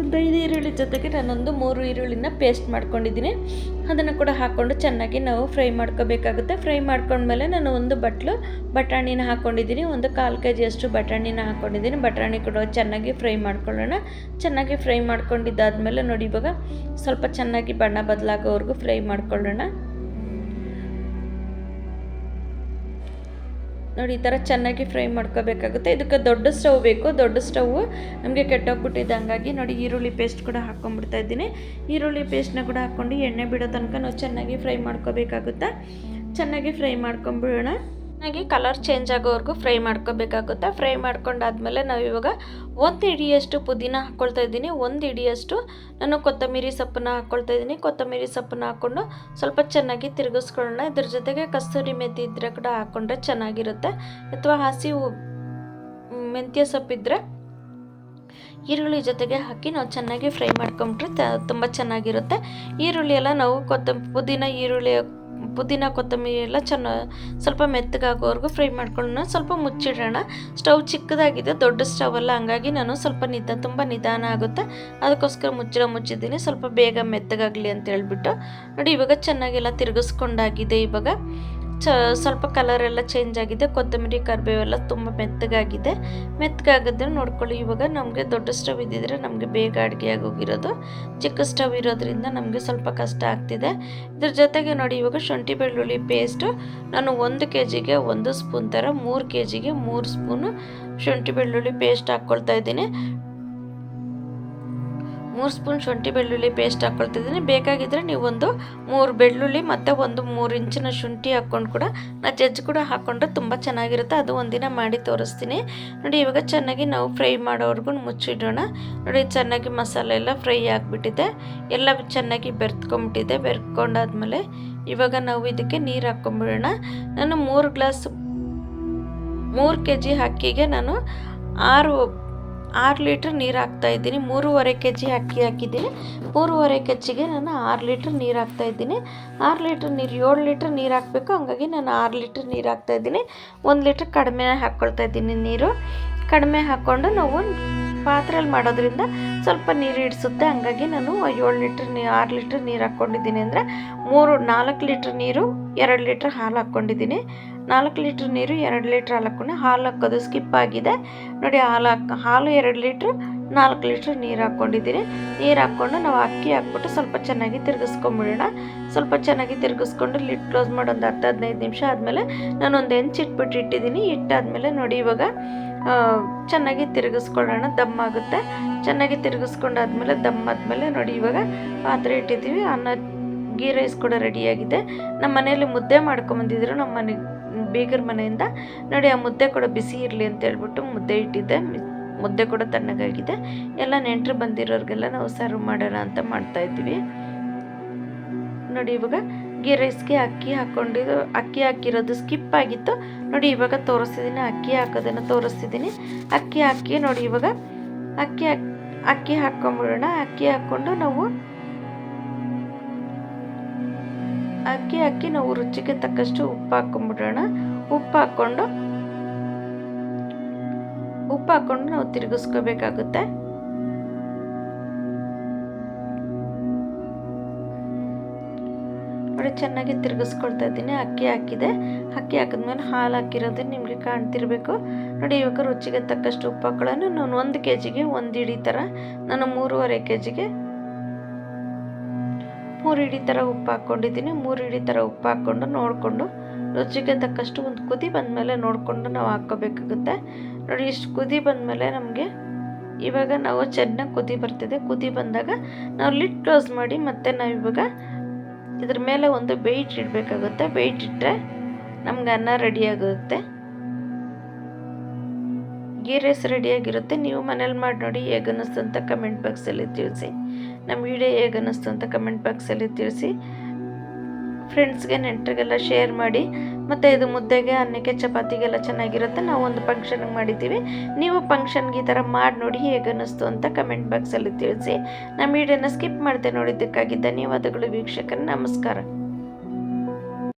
ಒಂದು ಐದು ಈರುಳ್ಳಿ ಜೊತೆಗೆ ನಾನೊಂದು ಮೂರು ಈರುಳ್ಳಿನ ಪೇಸ್ಟ್ ಮಾಡ್ಕೊಂಡಿದ್ದೀನಿ. ಅದನ್ನು ಕೂಡ ಹಾಕ್ಕೊಂಡು ಚೆನ್ನಾಗಿ ನಾವು ಫ್ರೈ ಮಾಡ್ಕೋಬೇಕಾಗುತ್ತೆ. ಫ್ರೈ ಮಾಡ್ಕೊಂಡ್ಮೇಲೆ ನಾನು ಒಂದು ಬಟ್ಲು ಬಟಾಣಿನ ಹಾಕ್ಕೊಂಡಿದ್ದೀನಿ. ಒಂದು ಕಾಲು ಕೆ ಜಿಯಷ್ಟು ಬಟಾಣಿನ ಹಾಕ್ಕೊಂಡಿದ್ದೀನಿ. ಬಟಾಣಿ ಕೂಡ ಚೆನ್ನಾಗಿ ಫ್ರೈ ಮಾಡ್ಕೊಳ್ಳೋಣ. ಚೆನ್ನಾಗಿ ಫ್ರೈ ಮಾಡ್ಕೊಂಡಿದ್ದಾದಮೇಲೆ ನೋಡಿ ಇವಾಗ ಸ್ವಲ್ಪ ಚೆನ್ನಾಗಿ ಬಣ್ಣ ಬದಲಾಗೋವರೆಗೂ ಫ್ರೈ ಮಾಡ್ಕೊಳ್ಳೋಣ. ನೋಡಿ, ಈ ಥರ ಚೆನ್ನಾಗಿ ಫ್ರೈ ಮಾಡ್ಕೋಬೇಕಾಗುತ್ತೆ. ಇದಕ್ಕೆ ದೊಡ್ಡ ಸ್ಟವ್ ಬೇಕು. ದೊಡ್ಡ ಸ್ಟವ್ ನಮಗೆ ಕೆಟ್ಟೋಗ್ಬಿಟ್ಟಿದೆ. ಹಂಗಾಗಿ ನೋಡಿ, ಈರುಳ್ಳಿ ಪೇಸ್ಟ್ ಕೂಡ ಹಾಕ್ಕೊಂಡ್ಬಿಡ್ತಾ ಇದ್ದೀನಿ. ಈರುಳ್ಳಿ ಪೇಸ್ಟ್ನ ಕೂಡ ಹಾಕ್ಕೊಂಡು ಎಣ್ಣೆ ಬಿಡೋ ತನಕ ನಾವು ಚೆನ್ನಾಗಿ ಫ್ರೈ ಮಾಡ್ಕೋಬೇಕಾಗುತ್ತೆ. ಚೆನ್ನಾಗಿ ಫ್ರೈ ಮಾಡ್ಕೊಂಬಿಡೋಣ ಚೆನ್ನಾಗಿ ಕಲರ್ ಚೇಂಜ್ ಆಗೋವರೆಗೂ ಫ್ರೈ ಮಾಡ್ಕೋಬೇಕಾಗುತ್ತೆ. ಫ್ರೈ ಮಾಡ್ಕೊಂಡಾದ್ಮೇಲೆ ನಾವು ಇವಾಗ ಒಂದು ಇಡಿಯಷ್ಟು ಪುದೀನ ಹಾಕ್ಕೊಳ್ತಾ ಇದ್ದೀನಿ. ಒಂದು ಇಡಿಯಷ್ಟು ನಾನು ಕೊತ್ತಂಬರಿ ಸೊಪ್ಪನ್ನ ಹಾಕ್ಕೊಳ್ತಾ ಇದ್ದೀನಿ. ಕೊತ್ತಂಬರಿ ಸೊಪ್ಪನ್ನ ಹಾಕ್ಕೊಂಡು ಸ್ವಲ್ಪ ಚೆನ್ನಾಗಿ ತಿರುಗಿಸ್ಕೊಳ್ಳೋಣ. ಇದ್ರ ಜೊತೆಗೆ ಕಸ್ತೂರಿ ಮೆಥಿ ಇದ್ದರೆ ಕೂಡ ಹಾಕ್ಕೊಂಡ್ರೆ ಚೆನ್ನಾಗಿರುತ್ತೆ. ಅಥವಾ ಹಸಿ ಮೆಂತ್ಯ ಸೊಪ್ಪಿದ್ರೆ ಈರುಳ್ಳಿ ಜೊತೆಗೆ ಹಾಕಿ ನಾವು ಚೆನ್ನಾಗಿ ಫ್ರೈ ಮಾಡ್ಕೊಂಬಿಟ್ರೆ ತುಂಬ ಚೆನ್ನಾಗಿರುತ್ತೆ. ಈರುಳ್ಳಿ ಎಲ್ಲ ನಾವು ಕೊತ್ತಂಬ ಪುದೀನ ಈರುಳ್ಳಿ ಪುದೀನ ಕೊತ್ತಂಬರಿ ಎಲ್ಲ ಚೆನ್ನ, ಸ್ವಲ್ಪ ಮೆತ್ತಗಾಗೋವರೆಗೂ ಫ್ರೈ ಮಾಡ್ಕೊಳ್ಳೋಣ ಸ್ವಲ್ಪ ಮುಚ್ಚಿಡೋಣ. ಸ್ಟವ್ ಚಿಕ್ಕದಾಗಿದೆ, ದೊಡ್ಡ ಸ್ಟವ್ ಅಲ್ಲ, ಹಂಗಾಗಿ ನಾನು ಸ್ವಲ್ಪ ನಿಧ ತುಂಬ ನಿಧಾನ ಆಗುತ್ತೆ. ಅದಕ್ಕೋಸ್ಕರ ಮುಚ್ಚಿಡ ಮುಚ್ಚಿದ್ದೀನಿ, ಸ್ವಲ್ಪ ಬೇಗ ಮೆತ್ತಗಾಗಲಿ ಅಂತ ಹೇಳ್ಬಿಟ್ಟು. ನೋಡಿ, ಇವಾಗ ಚೆನ್ನಾಗೆಲ್ಲ ತಿರುಗಿಸ್ಕೊಂಡಾಗಿದೆ ಇವಾಗ. ಚ ಸ್ವಲ್ಪ ಕಲರ್ ಎಲ್ಲ ಚೇಂಜ್ ಆಗಿದೆ. ಕೊತ್ತಂಬರಿ, ಕರಿಬೇವೆಲ್ಲ ತುಂಬ ಮೆತ್ತಗಾಗಿದೆ. ಮೆತ್ತಗಾಗಿದ್ರೆ ನೋಡ್ಕೊಳ್ಳಿ, ಇವಾಗ ನಮಗೆ ದೊಡ್ಡ ಸ್ಟವ್ ಇದ್ದಿದ್ರೆ ನಮಗೆ ಬೇಗ ಅಡುಗೆ ಆಗೋಗಿರೋದು. ಚಿಕ್ಕ ಸ್ಟವ್ ಇರೋದ್ರಿಂದ ನಮಗೆ ಸ್ವಲ್ಪ ಕಷ್ಟ ಆಗ್ತಿದೆ. ಇದ್ರ ಜೊತೆಗೆ ನೋಡಿ, ಇವಾಗ ಶುಂಠಿ ಬೆಳ್ಳುಳ್ಳಿ ಪೇಸ್ಟು ನಾನು ಒಂದು ಕೆ ಜಿಗೆ ಒಂದು ಸ್ಪೂನ್ ಥರ ಮೂರು ಕೆ ಜಿಗೆ ಮೂರು ಸ್ಪೂನು ಶುಂಠಿ ಬೆಳ್ಳುಳ್ಳಿ ಪೇಸ್ಟ್ ಹಾಕ್ಕೊಳ್ತಾ ಇದ್ದೀನಿ. ಮೂರು ಸ್ಪೂನ್ ಶುಂಠಿ ಬೆಳ್ಳುಳ್ಳಿ ಪೇಸ್ಟ್ ಹಾಕ್ಕೊಳ್ತಿದ್ದೀನಿ ಬೇಕಾಗಿದ್ದರೆ ನೀವು ಒಂದು ಮೂರು ಬೆಳ್ಳುಳ್ಳಿ ಮತ್ತು ಒಂದು ಮೂರು ಇಂಚಿನ ಶುಂಠಿ ಹಾಕ್ಕೊಂಡು ಕೂಡ ನಾ ಜಜ್ಜಿ ಕೂಡ ಹಾಕ್ಕೊಂಡ್ರೆ ತುಂಬ ಚೆನ್ನಾಗಿರುತ್ತೆ. ಅದು ಒಂದಿನ ಮಾಡಿ ತೋರಿಸ್ತೀನಿ. ನೋಡಿ, ಇವಾಗ ಚೆನ್ನಾಗಿ ನಾವು ಫ್ರೈ ಮಾಡೋವರೆಗೂ ಮುಚ್ಚಿಡೋಣ. ನೋಡಿ, ಚೆನ್ನಾಗಿ ಮಸಾಲೆ ಎಲ್ಲ ಫ್ರೈ ಆಗಿಬಿಟ್ಟಿದೆ. ಎಲ್ಲ ಚೆನ್ನಾಗಿ ಬೆರ್ತ್ಕೊಂಬಿಟ್ಟಿದೆ. ಬೆರ್ತ್ಕೊಂಡಾದ್ಮೇಲೆ ಇವಾಗ ನಾವು ಇದಕ್ಕೆ ನೀರು ಹಾಕ್ಕೊಂಬಿಡೋಣ. ನಾನು ಮೂರು ಗ್ಲಾಸ್, ಮೂರು ಕೆ ಜಿ ಅಕ್ಕಿಗೆ ನಾನು ಆರು ಆರು ಲೀಟ್ರ್ ನೀರು ಹಾಕ್ತಾ ಇದ್ದೀನಿ. ಮೂರುವರೆ ಕೆ ಜಿ ಅಕ್ಕಿ ಹಾಕಿದ್ದೀನಿ. ಮೂರುವರೆ ಕೆ ಜಿಗೆ ನಾನು ಆರು ಲೀಟ್ರ್ ನೀರು ಹಾಕ್ತಾ ಇದ್ದೀನಿ. ಆರು ಲೀಟ್ರ್ ನೀರು, ಏಳು ಲೀಟ್ರ್ ನೀರು ಹಾಕಬೇಕು. ಹಂಗಾಗಿ ನಾನು ಆರು ಲೀಟ್ರ್ ನೀರು ಹಾಕ್ತಾ ಇದ್ದೀನಿ. ಒಂದು ಲೀಟ್ರ್ ಕಡಿಮೆ ಹಾಕ್ಕೊಳ್ತಾ ಇದ್ದೀನಿ ನೀರು. ಕಡಿಮೆ ಹಾಕ್ಕೊಂಡು ನಾವು ಪಾತ್ರೆಯಲ್ಲಿ ಮಾಡೋದ್ರಿಂದ ಸ್ವಲ್ಪ ನೀರು ಹಿಡಿಸುತ್ತೆ. ಹಂಗಾಗಿ ನಾನು ಏಳು ಲೀಟ್ರ್ ನೀ, ಆರು ಲೀಟ್ರ್ ನೀರು ಹಾಕ್ಕೊಂಡಿದ್ದೀನಿ ಅಂದರೆ ಮೂರು ನಾಲ್ಕು ಲೀಟ್ರ್ ನೀರು, ಎರಡು ಲೀಟ್ರ್ ಹಾಲು ಹಾಕ್ಕೊಂಡಿದ್ದೀನಿ ನಾಲ್ಕು ಲೀಟ್ರ್ ನೀರು, ಎರಡು ಲೀಟ್ರ್ ಹಾಲಕ್ಕೂ ಹಾಲು ಹಾಕೋದು ಸ್ಕಿಪ್ ಆಗಿದೆ. ನೋಡಿ ಹಾಲು ಹಾಕಿ, ಹಾಲು ಎರಡು ಲೀಟ್ರ್, ನಾಲ್ಕು ಲೀಟ್ರ್ ನೀರು ಹಾಕ್ಕೊಂಡಿದ್ದೀನಿ. ನೀರು ಹಾಕ್ಕೊಂಡು ನಾವು ಅಕ್ಕಿ ಹಾಕ್ಬಿಟ್ಟು ಸ್ವಲ್ಪ ಚೆನ್ನಾಗಿ ತಿರುಗಿಸ್ಕೊಂಬಿಡೋಣ. ಸ್ವಲ್ಪ ಚೆನ್ನಾಗಿ ತಿರುಗಿಸ್ಕೊಂಡು ಲಿಟ್ ಕ್ಲೋಸ್ ಮಾಡಿ ಒಂದು ಹತ್ತು ಹದಿನೈದು ನಿಮಿಷ ಆದಮೇಲೆ ನಾನು ಒಂದು ಹೆಂಚು ಇಟ್ಬಿಟ್ಟು ಇಟ್ಟಿದ್ದೀನಿ. ಇಟ್ಟಾದ್ಮೇಲೆ ನೋಡಿ ಇವಾಗ ಚೆನ್ನಾಗಿ ತಿರುಗಿಸ್ಕೊಳ್ಳೋಣ. ದಮ್ ಆಗುತ್ತೆ. ಚೆನ್ನಾಗಿ ತಿರುಗಿಸ್ಕೊಂಡಾದ್ಮೇಲೆ ದಮ್ ಆದಮೇಲೆ ನೋಡಿ ಇವಾಗ ಪಾತ್ರೆ ಇಟ್ಟಿದ್ದೀವಿ. ಅನ್ನ, ಗೀ ರೈಸ್ ಕೂಡ ರೆಡಿಯಾಗಿದೆ ನಮ್ಮ ಮನೆಯಲ್ಲಿ ಮುದ್ದೆ ಮಾಡ್ಕೊಂಬಂದಿದ್ರು ನಮ್ಮ ಮನೆ ಬೀಗರ ಮನೆಯಿಂದ ನೋಡಿ, ಆ ಮುದ್ದೆ ಕೂಡ ಬಿಸಿ ಇರಲಿ ಅಂತ ಹೇಳ್ಬಿಟ್ಟು ಮುದ್ದೆ ಇಟ್ಟಿದ್ದೆ. ಮುದ್ದೆ ಕೂಡ ತಣ್ಣಗಾಗಿದೆ. ಎಲ್ಲ ನೆಂಟರು ಬಂದಿರೋರಿಗೆಲ್ಲ ನಾವು ಸರ್ವ್ ಮಾಡೋಣ ಅಂತ ಮಾಡ್ತಾ ಇದ್ದೀವಿ. ನೋಡಿ, ಇವಾಗ ಗೀ ರೈಸ್ಗೆ ಅಕ್ಕಿ ಹಾಕ್ಕೊಂಡಿದ್ದು ಅಕ್ಕಿ ಹಾಕಿರೋದು ಸ್ಕಿಪ್ ಆಗಿತ್ತು. ನೋಡಿ, ಇವಾಗ ತೋರಿಸ್ತಿದ್ದೀನಿ, ಅಕ್ಕಿ ಹಾಕೋದನ್ನು ತೋರಿಸ್ತಿದ್ದೀನಿ. ಅಕ್ಕಿ ಹಾಕಿ ನೋಡಿ, ಇವಾಗ ಅಕ್ಕಿ ಅಕ್ಕಿ ಹಾಕ್ಕೊಂಬಿಡೋಣ. ಅಕ್ಕಿ ಹಾಕ್ಕೊಂಡು ನಾವು ಅಕ್ಕಿ ಹಾಕಿ ನಾವು ರುಚಿಗೆ ತಕ್ಕಷ್ಟು ಉಪ್ಪು ಹಾಕೊಂಡ್ಬಿಡೋಣ ಉಪ್ಪು ಹಾಕ್ಕೊಂಡು ಉಪ್ಪು ಹಾಕ್ಕೊಂಡು ನಾವು ತಿರುಗಿಸ್ಕೋಬೇಕಾಗುತ್ತೆ. ನೋಡಿ, ಚೆನ್ನಾಗಿ ತಿರುಗಿಸ್ಕೊಳ್ತಾ ಇದ್ದೀನಿ. ಅಕ್ಕಿ ಹಾಕಿದೆ. ಅಕ್ಕಿ ಹಾಕಿದ್ಮೇಲೆ ಹಾಲು ಹಾಕಿರೋದು ನಿಮಗೆ ಕಾಣ್ತಿರ್ಬೇಕು. ನೋಡಿ, ಇವಾಗ ರುಚಿಗೆ ತಕ್ಕಷ್ಟು ಉಪ್ಪು ಹಾಕೊಳ್ಳೋಣ. ನಾನು ಒಂದು ಕೆ ಜಿಗೆ ಒಂದು ಇಡೀ ಥರ, ನಾನು ಮೂರುವರೆ ಕೆ ಜಿಗೆ ಮೂರು ಹಿಡಿ ಥರ ಉಪ್ಪು ಹಾಕ್ಕೊಂಡಿದ್ದೀನಿ ಮೂರು ಹಿಡಿ ಥರ ಉಪ್ಪು ಹಾಕ್ಕೊಂಡು ನೋಡಿಕೊಂಡು ರುಚಿಗೆ ತಕ್ಕಷ್ಟು ಒಂದು ಕುದಿ ಬಂದಮೇಲೆ ನೋಡಿಕೊಂಡು ನಾವು ಹಾಕ್ಕೋಬೇಕಾಗುತ್ತೆ. ನೋಡಿ, ಇಷ್ಟು ಕುದಿ ಬಂದಮೇಲೆ ನಮಗೆ ಇವಾಗ ನಾವು ಚೆನ್ನಾಗಿ ಕುದಿ ಬರ್ತಿದೆ. ಕುದಿ ಬಂದಾಗ ನಾವು ಲಿಡ್ ಕ್ಲೋಸ್ ಮಾಡಿ ಮತ್ತೆ ನಾವು ಇವಾಗ ಇದ್ರ ಮೇಲೆ ಒಂದು ಬೇಯ್ಟ್ ಇಡಬೇಕಾಗುತ್ತೆ. ಬೇಯ್ಟ್ ಇಟ್ಟರೆ ನಮ್ಗೆ ಅನ್ನ ರೆಡಿ ಆಗುತ್ತೆ. ಗೀ ರೈಸ್ ರೆಡಿಯಾಗಿರುತ್ತೆ ನೀವು ಮನೇಲಿ ಮಾಡಿ ನೋಡಿ ಹೇಗೆ ಅನ್ನಿಸ್ತು ಅಂತ ಕಮೆಂಟ್ ಬಾಕ್ಸಲ್ಲಿ ತಿಳಿಸಿ. ನಮ್ಮ ವಿಡಿಯೋ ಹೇಗೆ ಅನ್ನಿಸ್ತು ಅಂತ ಕಮೆಂಟ್ ಬಾಕ್ಸಲ್ಲಿ ತಿಳಿಸಿ. ಫ್ರೆಂಡ್ಸ್ಗೆ ನೆಂಟರಿಗೆಲ್ಲ ಶೇರ್ ಮಾಡಿ. ಮತ್ತು ಇದು ಮುದ್ದೆಗೆ, ಅನ್ನಕ್ಕೆ, ಚಪಾತಿಗೆಲ್ಲ ಚೆನ್ನಾಗಿರುತ್ತೆ. ನಾವು ಒಂದು ಫಂಕ್ಷನ್ಗೆ ಮಾಡಿದ್ದೀವಿ. ನೀವು ಫಂಕ್ಷನ್ಗೆ ಈ ಥರ ಮಾಡಿ ನೋಡಿ ಹೇಗೆ ಅನ್ನಿಸ್ತು ಅಂತ ಕಮೆಂಟ್ ಬಾಕ್ಸಲ್ಲಿ ತಿಳಿಸಿ. ನಮ್ಮ ವಿಡಿಯೋನ ಸ್ಕಿಪ್ ಮಾಡದೆ ನೋಡಿದ್ದಕ್ಕಾಗಿ ಧನ್ಯವಾದಗಳು ವೀಕ್ಷಕರು. ನಮಸ್ಕಾರ.